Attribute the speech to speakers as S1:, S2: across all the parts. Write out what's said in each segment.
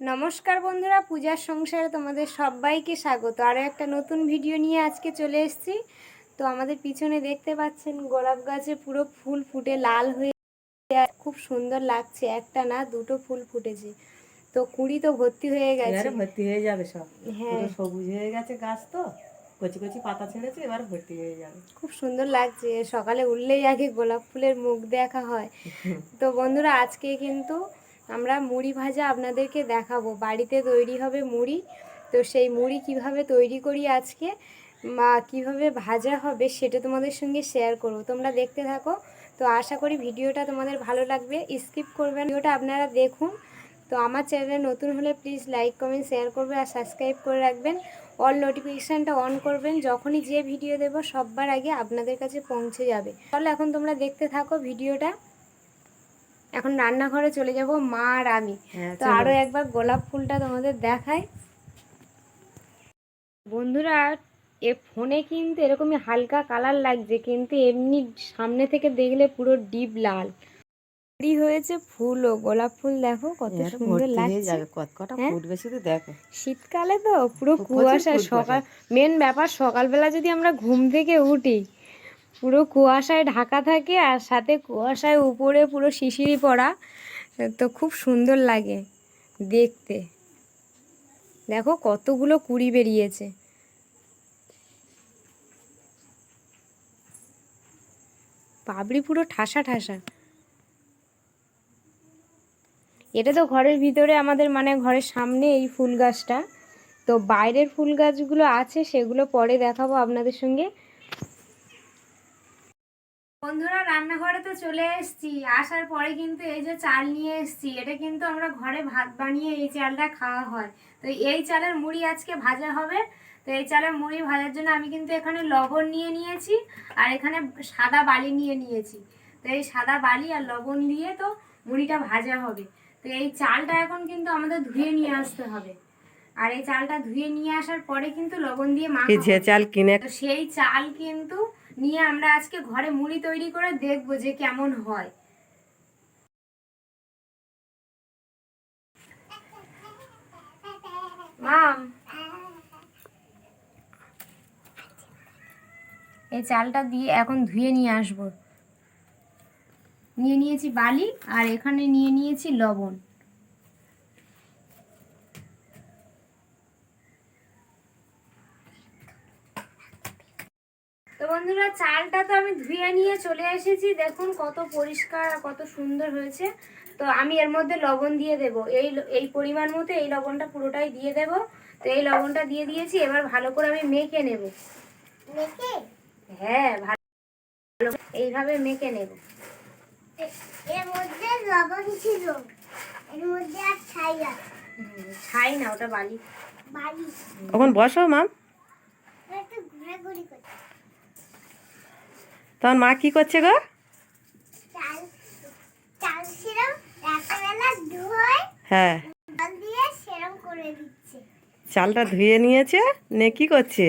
S1: নমস্কার বন্ধুরা পূজার সংসারে তোমাদের সবাইকে স্বাগত। আরও একটা নতুন ভিডিও নিয়ে আজকে চলে এসেছি। তো আমাদের পিছনে দেখতে পাচ্ছেন গোলাপ গাছে পুরো ফুল ফুটে লাল হয়ে খুব সুন্দর লাগছে একটা না দুটো ফুল ফুটেছে। তো কুড়ি তো ভর্তি হয়ে গেছে।
S2: ভর্তি হয়ে যাবে সব।
S1: হ্যাঁ।
S2: সবুজ হয়ে গেছে গাছ তো। কচি কচি পাতা ছেড়েছে এবার ভর্তি হয়ে যাবে।
S1: খুব সুন্দর লাগছে। সকালে উঠলেই আগে গোলাপ ফুলের মুখ দেখা হয়। তো বন্ধুরা আজকে কিন্তু আমরা মুড়ি ভাজা আপনাদেরকে দেখাবো। বাড়িতে তৈরি হবে মুড়ি। তো সেই মুড়ি কীভাবে তৈরি করি আজকে বা কীভাবে ভাজা হবে সেটা তোমাদের সঙ্গে শেয়ার করব। তোমরা দেখতে থাকো। তো আশা করি ভিডিওটা তোমাদের ভালো লাগবে। স্কিপ করবেন ভিডিওটা আপনারা দেখুন। তো আমার চ্যানেলে নতুন হলে প্লিজ লাইক কমেন্ট শেয়ার করবে আর সাবস্ক্রাইব করে রাখবেন। অল নোটিফিকেশানটা অন করবেন। যখনই যে ভিডিও দেব সববার আগে আপনাদের কাছে পৌঁছে যাবে। তাহলে এখন তোমরা দেখতে থাকো ভিডিওটা। এখন রান্নাঘরে চলে যাব মা আর আমি।
S2: হ্যাঁ
S1: তো আরও একবার গোলাপ ফুলটা তোমাদের দেখাই। বন্ধুরা এ ফোনে কিন্তু এরকমই হালকা কালার লাগছে কিন্তু এমনি সামনে থেকে দেখলে পুরো ডিপ লাল। কুড়ি হয়েছে ফুলও। গোলাপ ফুল দেখো কত সুন্দর লাগছে। হ্যাঁ?
S2: দেখো।
S1: শীতকালে তো পুরো কুয়াশা। সকাল মেন ব্যাপার সকালবেলা যদি আমরা ঘুম থেকে উঠি পুরো কুয়াশায় ঢাকা থাকে আর সাথে কুয়াশায় উপরে পুরো শিশিরি পড়া তো খুব সুন্দর লাগে দেখতে। দেখো কতগুলো কুড়ি বেরিয়েছে। পাবড়ি পুরো ঠাসা ঠাসা। এটা তো ঘরের ভিতরে আমাদের মানে ঘরের সামনে এই ফুল গাছটা। তো বাইরের ফুল গাছগুলো আছে, সেগুলো পরে দেখাবো আপনাদের সঙ্গে। বন্ধুরা রান্নাঘরে তো চলে এসেছি। আসার পরে কিন্তু এই যে চাল নিয়ে এসেছি এটা কিন্তু আমরা ঘরে ভাত বানিয়ে এই চালটা খাওয়া হয়। তো এই চালের মুড়ি আজকে ভাজা হবে। তো এই চালের মুড়ি ভাজার জন্য আমি কিন্তু এখানে লবণ নিয়ে নিয়েছি আর এখানে সাদা বালি নিয়ে নিয়েছি। তো এই সাদা বালি আর লবণ দিয়ে তো মুড়িটা ভাজা হবে। তো এই চালটা এখন কিন্তু আমাদের ধুয়ে নিয়ে আসতে হবে। আর এই চালটা ধুয়ে নিয়ে আসার পরে কিন্তু লবণ দিয়ে মাখা।
S2: চাল কিনে
S1: তো সেই চাল কিন্তু নিয়ে আমরা আজকে ঘরে মুড়ি তৈরি করে দেখব যে কেমন হয়। মাম। এই চালটা দিয়ে এখন ধুয়ে নিয়ে আসব। নিয়ে নিয়েছি বালি আর এখানে নিয়ে নিয়েছি লবণ তো চালটা তো আমি ধুয়ে নিয়ে চলে এসেছি। দেখুন কত পরিষ্কার আর কত সুন্দর হয়েছে। তো আমি এর মধ্যে লবণ দিয়ে দেব। এই এই পরিমাণ মতো এই লবণটা পুরোটাই দিয়ে দেব। তো এই লবণটা দিয়ে দিয়েছি। এবার ভালো করে আমি মেখে নেব। হ্যাঁ ভালো এইভাবে মেখে নেব।
S3: এর মধ্যে লবণ ছিল। এর মধ্যে আর ছাই আছে।
S1: হুম, ছাই না ওটা বালি।
S3: বালি।
S2: তখন বসো মাম
S3: একটু ঘোরাঘুরি করছে।
S2: তখন মা কি করছে গো? হ্যাঁ।
S3: জল দিয়ে সেরম করে দিচ্ছে।
S2: চালটা ধুয়ে নিয়েছে? নে কি করছে?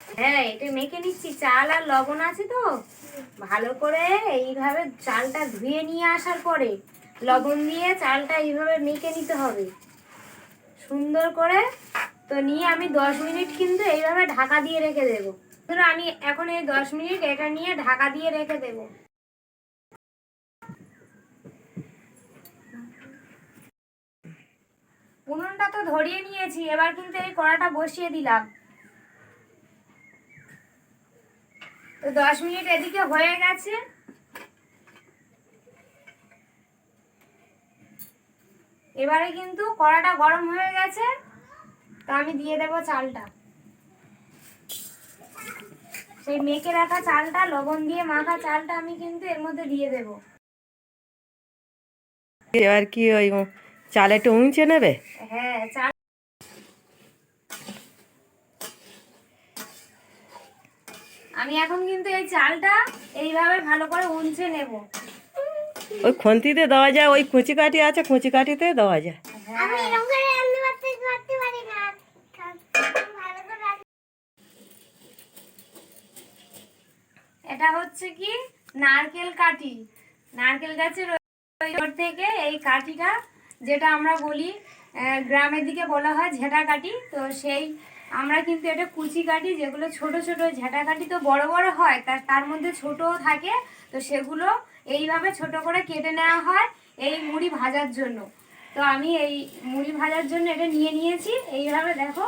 S1: হ্যাঁ এটা মেখে নিচ্ছি। চাল আর লবণ আছে তো। ভালো করে এইভাবে চালটা ধুয়ে নিয়ে আসার পরে লবণ দিয়ে চালটা এইভাবে মেখে নিতে হবে। সুন্দর করে তো নিয়ে আমি দশ মিনিট কিন্তু এইভাবে ঢাকা দিয়ে রেখে দেবো। ধরো আমি এখন এই দশ মিনিট এটা নিয়ে ঢাকা দিয়ে রেখে দেবো। উনুনটা তো ধরিয়ে নিয়েছি, এবার কিন্তু এই কড়াটা বসিয়ে দিলাম। তো দশ মিনিট এদিকে হয়ে গেছে। এবারে কিন্তু কড়াটা গরম হয়ে গেছে। তো আমি দিয়ে দেব চালটা। সেই মেখে রাখা চালটা লবণ দিয়ে মাখা চালটা আমি কিন্তু এর মধ্যে দিয়ে দেব।
S2: এবার কি ওই চাল একটু উঁচে নেবে?
S1: হ্যাঁ চাল আমি এখন কিন্তু এই চালটা এইভাবে ভালো করে উঞ্চে নেব।
S2: ওই খন্তিতে দেওয়া যায় ওই কুচি কাঠি আছে কুচি কাঠিতে দেওয়া যায়।
S3: আমি
S1: হ্যাঁ
S3: এরকম করে রান্না করতে করতে পারি না ভালো করে রান্না
S1: এটা হচ্ছে কি? নারকেল কাঠি। নারকেল গাছের থেকে এই কাঠিটা, যেটা আমরা বলি গ্রামের দিকে বলা হয় ঝেঁটা কাঠি। তো সেই আমরা কিন্তু এটা কুচি কাঠি, যেগুলো ছোট ছোট ঝেঁটা কাঠি তো বড় বড় হয় তার তার মধ্যে ছোটও থাকে। তো সেগুলো এইভাবে ছোট করে কেটে নেওয়া হয় এই মুড়ি ভাজার জন্য। তো আমি এই মুড়ি ভাজার জন্য এটা নিয়ে নিয়েছি। এইভাবে দেখো।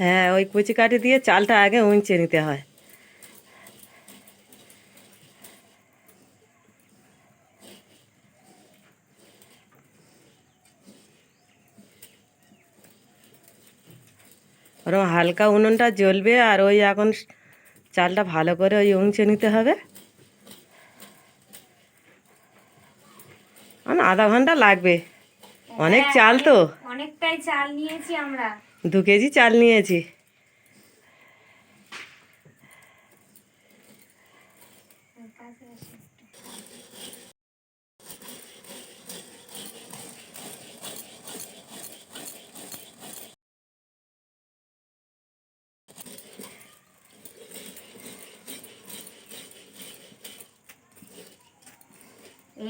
S2: হ্যাঁ ওই কুচি কাঠি দিয়ে চালটা আগে উঁচে নিতে হয়। ওরকম হালকা উনুনটা জ্বলবে আর ওই এখন চালটা ভালো করে ওই উঁচে নিতে হবে। আধা ঘণ্টা লাগবে। অনেক
S1: হ্যাঁ,
S2: চাল তো।
S1: অনেকটাই চাল নিয়েছি আমরা।
S2: দু কেজি চাল নিয়েছি।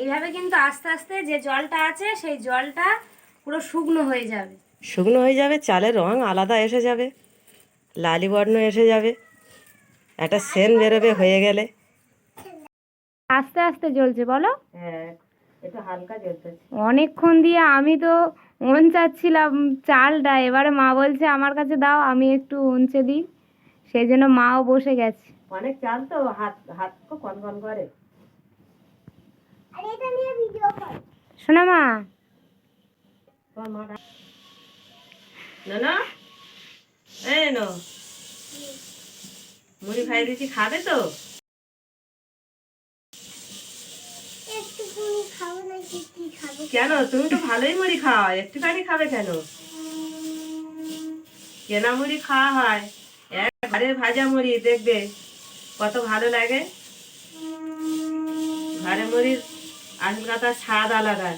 S1: এইভাবে কিন্তু আস্তে আস্তে যে জলটা আছে সেই জলটা পুরো শুকনো হয়ে যাবে।
S2: শুকনো হয়ে যাবে চালের রং আলাদা এসে যাবে লালি বর্ণ এসে যাবে একটা সেন বেরোবে হয়ে গেলে।
S1: আস্তে আস্তে জ্বলছে বলো।
S2: হ্যাঁ
S1: অনেকক্ষণ দিয়ে আমি তো মন চাচ্ছিলাম চালটা এবারে মা বলছে আমার কাছে দাও আমি একটু উঞ্চে দিই। সেই জন্য মাও বসে গেছে।
S2: অনেক চাল তো হাত হাত কন করে
S3: আর এটা নিয়ে ভিডিও কর
S1: শোনা মা।
S2: তোমার মা ডাক- না না এই নো মুড়ি দিচ্ছি খাবে তো কেন? তুমি তো ভালোই মুড়ি খাও একটুখানি খাবে কেন? কেনা মুড়ি খাওয়া হয়। এক ঘরের ভাজা মুড়ি দেখবে কত ভালো লাগে। ঘরে মুড়ির আসল কথা স্বাদ আলাদা।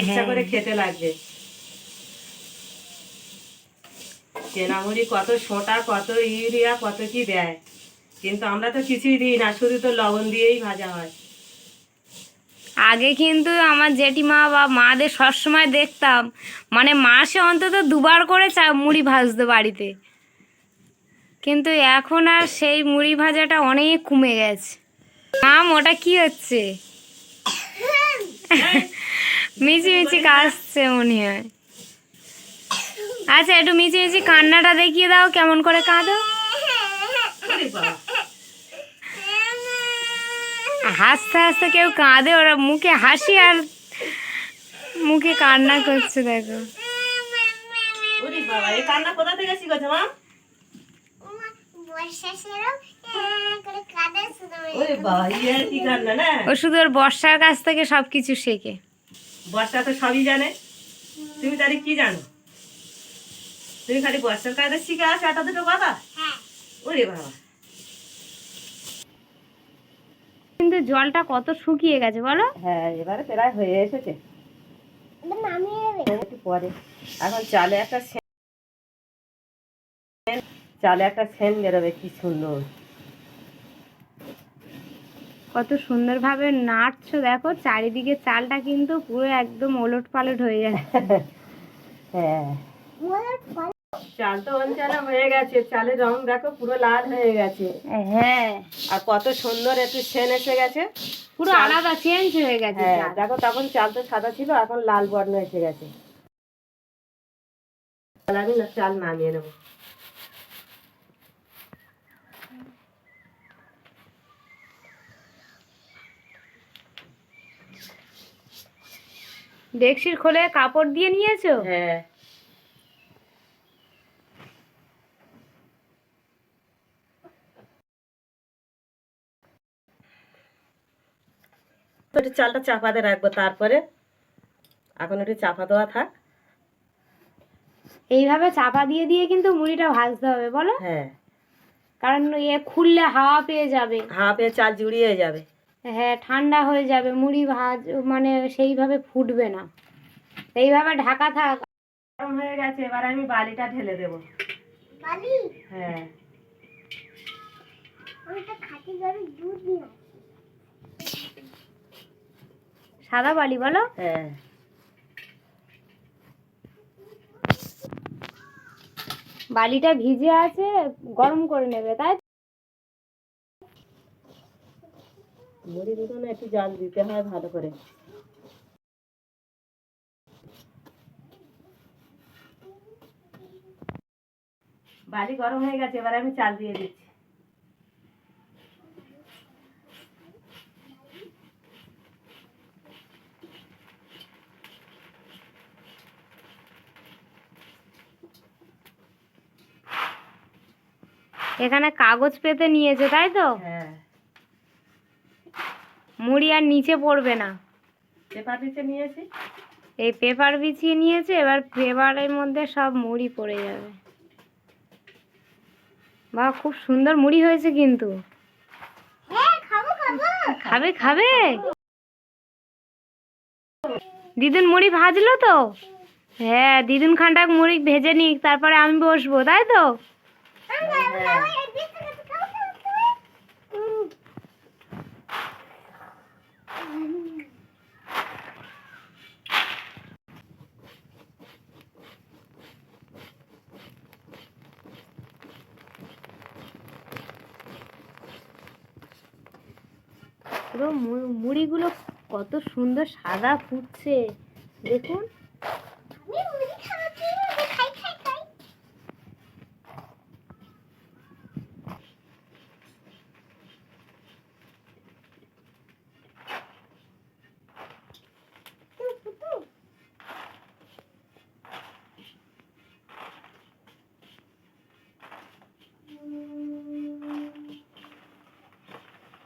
S2: ইচ্ছা করে খেতে লাগবে। কেনা মুড়ি কত সোঁটা কত ইউরিয়া কত কি দেয়। কিন্তু আমরা তো কিছুই দিই না শুধু তো লবণ দিয়েই ভাজা হয়।
S1: আগে কিন্তু আমার জেঠিমা বা মাদের সবসময় দেখতাম মানে মাসে অন্তত দুবার করে চা মুড়ি ভাজতো বাড়িতে। কিন্তু এখন আর সেই মুড়ি ভাজাটা অনেক কমে গেছে। মাম ওটা কি হচ্ছে? মিচি মিচি কাঁদছে মনে হয়। আচ্ছা একটু মিচি মিচি কান্নাটা দেখিয়ে দাও কেমন করে কাঁদো। হাসতে হাসতে কেউ কাঁদে ওরা মুখে হাসি আর মুখে কান্না করছে দেখো।
S2: কান্না কোথা থেকে শিখেছে মা
S1: ও শুধু ওর বর্ষার কাছ থেকে সব কিছু শেখে।
S2: বর্ষা তো সবই জানে। তুমি তাহলে কি জানো? তুমি খালি বর্ষার কায়দা শিখে আসো একটা দুটো কথা?
S3: হ্যাঁ।
S2: ওরে বাবা।
S1: কিন্তু জলটা কত শুকিয়ে গেছে বলো?
S2: হ্যাঁ এবারে প্রায় হয়ে এসেছে। একটু পরে। এখন চালে একটা চালে একটা সেন বেরোবে কি সুন্দর।
S1: কত সুন্দরভাবে নাড়ছো দেখো চারিদিকে চালটা কিন্তু পুরো একদম ওলট পালট হয়ে যাচ্ছে।
S2: হ্যাঁ। চাল তো অঞ্চনা হয়ে গেছে চালের রং দেখো পুরো লাল হয়ে গেছে।
S1: হ্যাঁ।
S2: আর কত সুন্দর একটু সেন এসে গেছে।
S1: পুরো আলাদা চেঞ্জ হয়ে গেছে
S2: হ্যাঁ দেখো তখন চাল তো সাদা ছিল এখন লাল বর্ণ এসে গেছে। আমি না চাল নামিয়ে নেব।
S1: ডেক্সির খোলে কাপড় দিয়ে নিয়েছো?
S2: হ্যাঁ। তো একটু চালটা চাপাতে রাখব তারপরে। এখন একটু চাপা দেওয়া থাক।
S1: এইভাবে চাপা দিয়ে দিয়ে কিন্তু মুড়িটা ভাজতে হবে বলো।
S2: হ্যাঁ।
S1: কারণ এ খুললে হাওয়া পেয়ে যাবে।
S2: হাওয়া পেয়ে চাল জুড়িয়ে যাবে।
S1: হ্যাঁ ঠান্ডা হয়ে যাবে মুড়ি ভাজ মানে সেইভাবে ফুটবে না। এইভাবে ঢাকা থাক।
S2: গরম হয়ে গেছে এবার আমি বালিটা ঢেলে দেবো।
S3: বালি?
S2: হ্যাঁ।
S1: সাদা বালি বলো।
S2: হ্যাঁ।
S1: বালিটা ভিজে আছে গরম করে নেবে তাই তো?
S2: মুড়ি দুটো না একটু জল দিতে হয় ভালো করে। বালি গরম হয়ে গেছে এবার আমি চাল দিয়ে দিচ্ছি।
S1: এখানে কাগজ পেতে নিয়েছে তাই তো?
S2: হ্যাঁ।
S1: মুড়ি আর নিচে পড়বে না।
S2: পেপার নিয়েছি।
S1: এই পেপার বিছিয়ে নিয়েছে এবার পেপারের মধ্যে সব মুড়ি পড়ে যাবে। বা খুব সুন্দর মুড়ি হয়েছে কিন্তু।
S3: হ্যাঁ খাব খাব।
S1: খাবে খাবে? দিদুন মুড়ি ভাজলো তো? হ্যাঁ দিদুন খানটা মুড়ি ভেজে নিক তারপরে আমি বসবো তাই তো
S3: আমি খাব খাব এই বিস্কুট খাব খাব খাব উম।
S1: পুরো মুড়িগুলো কত সুন্দর সাদা ফুটছে। দেখুন।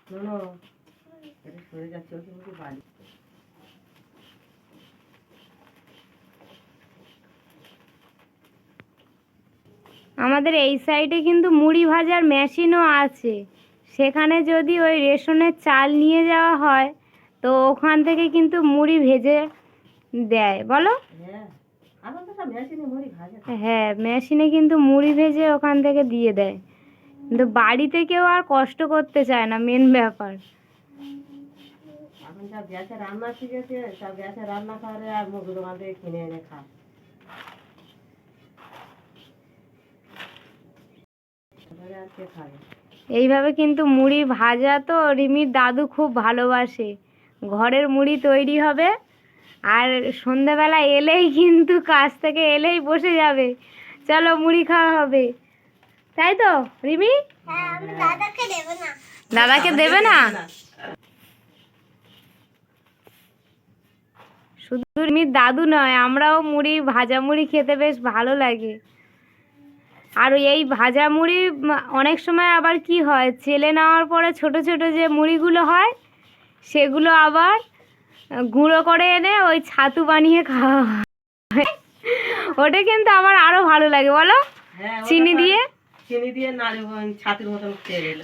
S3: আমি মুড়ি
S2: সরে যাচ্ছে ওকে মুড়ি বালি
S1: আমাদের এই সাইডে কিন্তু মুড়ি ভাজার মেশিনও আছে। সেখানে যদি ওই রেশনের চাল নিয়ে যাওয়া হয় তো ওখান থেকে কিন্তু মুড়ি ভেজে দেয়। বলো?
S2: হ্যাঁ মেশিনে
S1: হ্যাঁ মেশিনে কিন্তু মুড়ি ভেজে ওখান থেকে দিয়ে দেয়। কিন্তু বাড়িতে কেউ আর কষ্ট করতে চায় না মেন ব্যাপার।
S2: সব গ্যাসে রান্না শিখেছে সব গ্যাসে রান্না করে আর মুখ দোকান থেকে কিনে এনে খায়
S1: এইভাবে কিন্তু মুড়ি ভাজা তো রিমির দাদু খুব ভালোবাসে। ঘরের মুড়ি তৈরি হবে আর সন্ধেবেলা এলেই কিন্তু কাজ থেকে এলেই বসে যাবে। চলো মুড়ি খাওয়া হবে। তাই তো রিমি?
S3: হ্যাঁ দাদাকে দেবে না
S1: দাদাকে দেবে না শুধু রিমির দাদু নয় আমরাও মুড়ি ভাজা মুড়ি খেতে বেশ ভালো লাগে। আর এই ভাজা মুড়ি অনেক সময় আবার কি হয় চেলে নেওয়ার পরে ছোট ছোট যে মুড়িগুলো হয় সেগুলো আবার গুঁড়ো করে এনে ওই ছাতু বানিয়ে খাওয়া হয়। ওটা কিন্তু আমার আরও ভালো লাগে বলো?
S2: হ্যাঁ
S1: চিনি দিয়ে?
S2: চিনি দিয়ে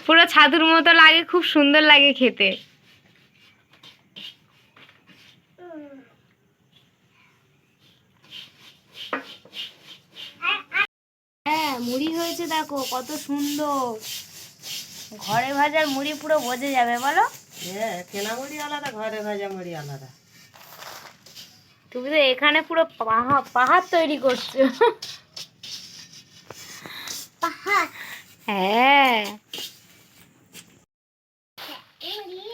S1: পুরো ছাতুর মতো লাগে খুব সুন্দর লাগে খেতে। হ্যাঁ মুড়ি হয়েছে দেখো কত সুন্দর। ঘরে ভাজার মুড়ি পুরো বোঝে যাবে বলো?
S2: হ্যাঁ কেনা মুড়ি আলাদা ঘরে ভাজা মুড়ি আলাদা।
S1: তুমি তো এখানে পুরো পাহাড় পাহাড় তৈরি করছ।
S3: পাহাড়?
S1: হ্যাঁ।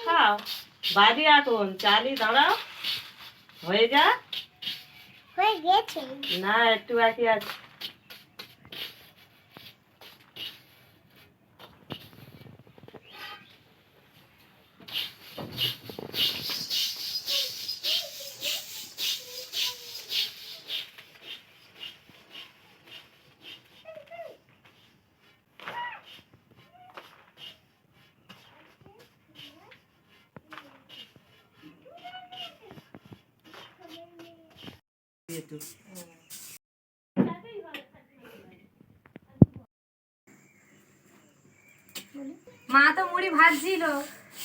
S2: খাও বাদি এখন চালি দাঁড়াও। হয়ে যা।
S3: হয়ে গেছে।
S2: না একটু বাকি আছে। একটু
S1: মা তো মুড়ি ভাজছিল।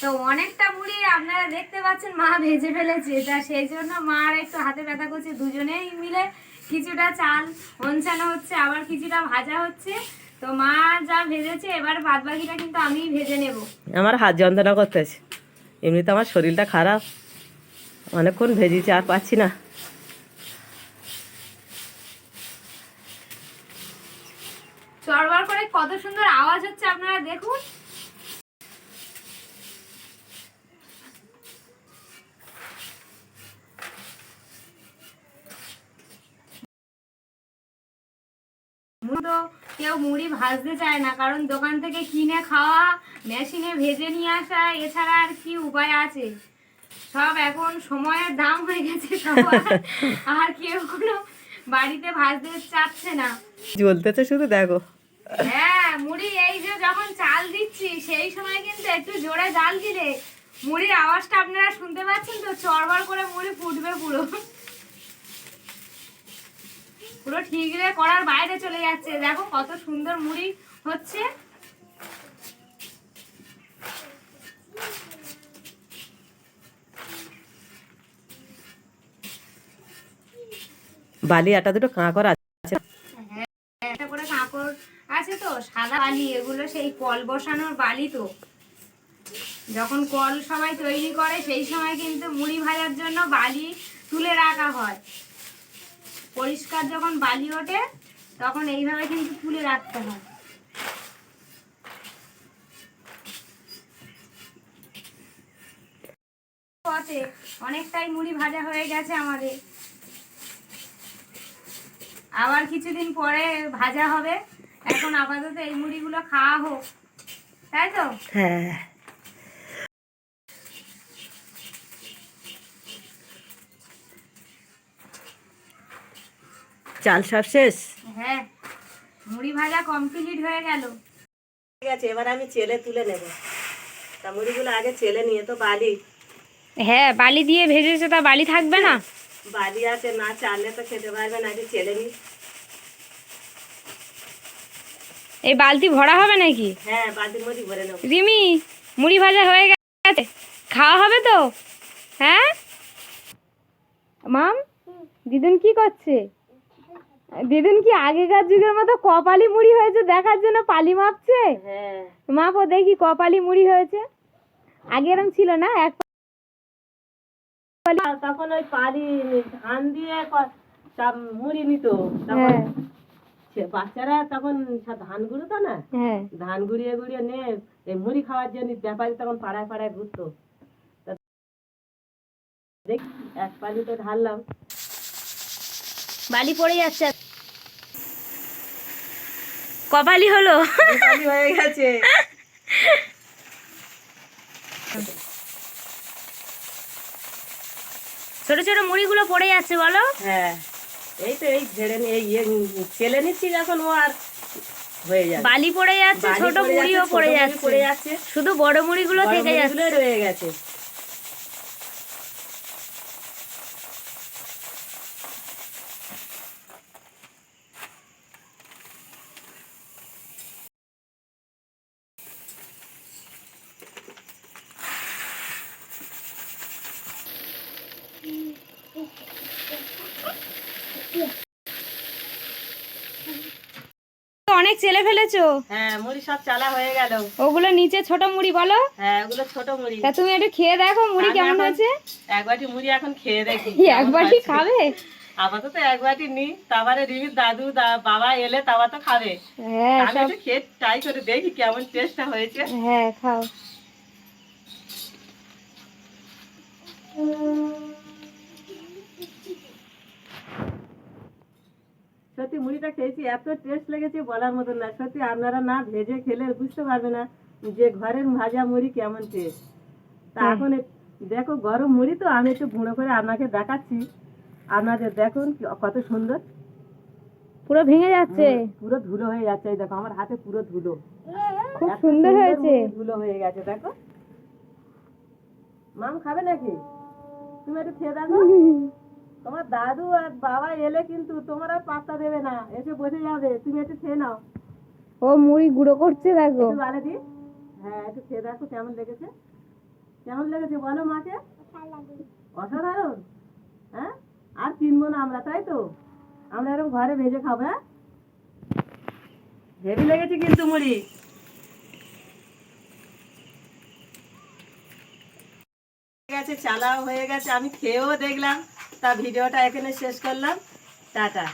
S1: তো অনেকটা মুড়ি আপনারা দেখতে পাচ্ছেন, মা ভেজে ফেলেছে। তা সেই জন্য মার একটু হাতে ব্যথা করছে। দুজনেই মিলে কিছুটা চাল অনছানো হচ্ছে, আবার কিছুটা ভাজা হচ্ছে। তো মা যা ভেজেছে, এবার বাদ বাকিটা কিন্তু আমিই ভেজে নেব।
S2: আমার হাত যন্ত্রণা করতেছে। এমনিতে আমার শরীরটা খারাপ। অনেকক্ষণ ভেজেছি, আর পাচ্ছি না।
S1: চড়বার করে কত সুন্দর আওয়াজ হচ্ছে আপনারা দেখুন। তো কেউ মুড়ি ভাজতে চায় না কারণ দোকান থেকে কিনে খাওয়া মেশিনে ভেজে নিয়ে আসা এছাড়া আর কি উপায় আছে? সব এখন সময়ের দাম হয়ে গেছে সবার। আর কেউ কোনো বাড়িতে ভাজতে চাচ্ছে না।
S2: জ্বলতেছে শুধু দেখো।
S1: হ্যাঁ মুড়ি, এই যে যখন চাল দিচ্ছি, সেই সময় কিন্তু একটু জোরে জাল দিলে মুড়ির আওয়াজটা আপনারা শুনতে পাচ্ছেন তো? চড়বড় করে মুড়ি ফুটবে পুরো। পুরো ঠিকরে করার বাইরে চলে যাচ্ছে। দেখো কত সুন্দর মুড়ি হচ্ছে।
S2: বালি আটা দুটো আছে
S1: একটা করে কাঁকড় আছে তো, সাদা বালি, এগুলো সেই কল বসানোর বালি তো। যখন কল সবাই তৈরি করে, সেই সময় কিন্তু মুড়ি ভাজার জন্য বালি তুলে রাখা হয়। পরিষ্কার যখন বালি ওঠে, তখন এইভাবে কিন্তু তুলে রাখতে হয়। অনেকটাই মুড়ি ভাজা হয়ে গেছে আমাদের। আবার কিছুদিন পরে ভাজা হবে। এখন আপাতত এই মুড়িগুলো খাওয়া হোক। তাই তো?
S2: হ্যাঁ। চাল সব শেষ?
S1: হ্যাঁ মুড়ি ভাজা কমপ্লিট হয়ে গেল।
S2: ঠিক আছে এবার আমি চেলে তুলে নেব। তা মুড়িগুলো আগে চেলে নিয়ে তো বালি।
S1: হ্যাঁ বালি দিয়ে ভেজেছে তা বালি থাকবে না?
S2: বালি আছে না চাললে তো খেতে পারবে না আগে চেলে নি
S1: এই বালতি ভরা হবে নাকি?
S2: হ্যাঁ বালতির মধ্যে ভরে নেব।
S1: রিমি মুড়ি ভাজা হয়ে গেছে। খাওয়া হবে তো? হ্যাঁ? মাম দিদুন কি করছে? দিদুন কি আগেকার যুগের মতো কপালি মুড়ি হয়েছে দেখার জন্য পালি মাপছে?
S2: হ্যাঁ।
S1: মাপো দেখি কপালি মুড়ি হয়েছে। আগে এরম ছিল না এক
S2: আর তখন ওই পালি ধান দিয়ে সব মুড়ি নিত। তখন
S1: হ্যাঁ।
S2: বাচ্চারা তখন ধান গুঁড়োতো না?
S1: হ্যাঁ।
S2: ধান গুঁড়িয়ে গুঁড়িয়ে নিয়ে এই মুড়ি খাওয়ার জন্য ব্যাপারী তখন পাড়ায় পাড়ায় ঘুরতো। দেখ এক পালিতে ঢাললাম।
S1: বালি পড়ে যাচ্ছে। কপালি হলো?
S2: পালি হয়ে গেছে।
S1: ছোট ছোট মুড়িগুলো পড়ে যাচ্ছে বলো।
S2: হ্যাঁ এই তো এই ঝেড়ে এই ইয়ে ছেলে নিচ্ছি এখন ও আর হয়ে
S1: বালি পড়ে যাচ্ছে ছোট মুড়িও পড়ে যাচ্ছে।
S2: পড়ে যাচ্ছে।
S1: শুধু বড় মুড়িগুলো থেকে যাচ্ছে।
S2: রয়ে গেছে
S1: অনেক চেলে ফেলেছো?
S2: হ্যাঁ মুড়ি সব চালা হয়ে গেল।
S1: ওগুলো নিচে ছোট মুড়ি বলো।
S2: হ্যাঁ ওগুলো ছোট মুড়ি।
S1: তা তুমি একটু খেয়ে দেখো মুড়ি কেমন হয়েছে।
S2: এক বাটি মুড়ি এখন খেয়ে দেখি
S1: কি
S2: কেমন
S1: খাবে?
S2: আপাতত এক বাটি নি তারপরে রিমির দাদু বাবা এলে তাবা তো খাবে।
S1: হ্যাঁ
S2: আমি একটু খেয়ে ট্রাই করে দেখি কেমন টেস্টটা হয়েছে।
S1: হ্যাঁ খাও।
S2: সত্যি মুড়িটা খেয়েছি এত টেস্ট লেগেছে বলার মতন না। সত্যি আপনারা না ভেজে খেলে বুঝতে পারবে না যে ঘরের ভাজা মুড়ি কেমন টেস্ট তা। এখন দেখো গরম মুড়ি তো আমি একটু গুঁড়ো করে আপনাকে দেখাচ্ছি। আপনাদের দেখুন কত সুন্দর।
S1: পুরো ভেঙে যাচ্ছে।
S2: পুরো ধুলো হয়ে যাচ্ছে। এই দেখো আমার হাতে পুরো ধুলো।
S1: খুব সুন্দর হয়েছে।
S2: ধুলো হয়ে গেছে দেখো। মাম খাবে নাকি? তুমি একটু খেয়ে দেখো। তোমার দাদু আর বাবা এলে কিন্তু তোমার আর পাত্তা দেবে না। এসে বসে যাবে। তুমি একটু খেয়ে নাও।
S1: ও মুড়ি গুঁড়ো করছে দেখো।
S2: একটু বালে দি হ্যাঁ একটু খেয়ে দেখো কেমন লেগেছে। কেমন লেগেছে বলো মাকে। অসাধারণ। হ্যাঁ? আর কিনবো না আমরা তাই তো? আমরা এরকম ঘরে ভেজে খাব হ্যাঁ? হেভি লেগেছে কিন্তু মুড়ি। গেছে চালাও হয়ে গেছে। আমি খেয়েও দেখলাম। তা ভিডিওটা এখানে শেষ করলাম। টাটা।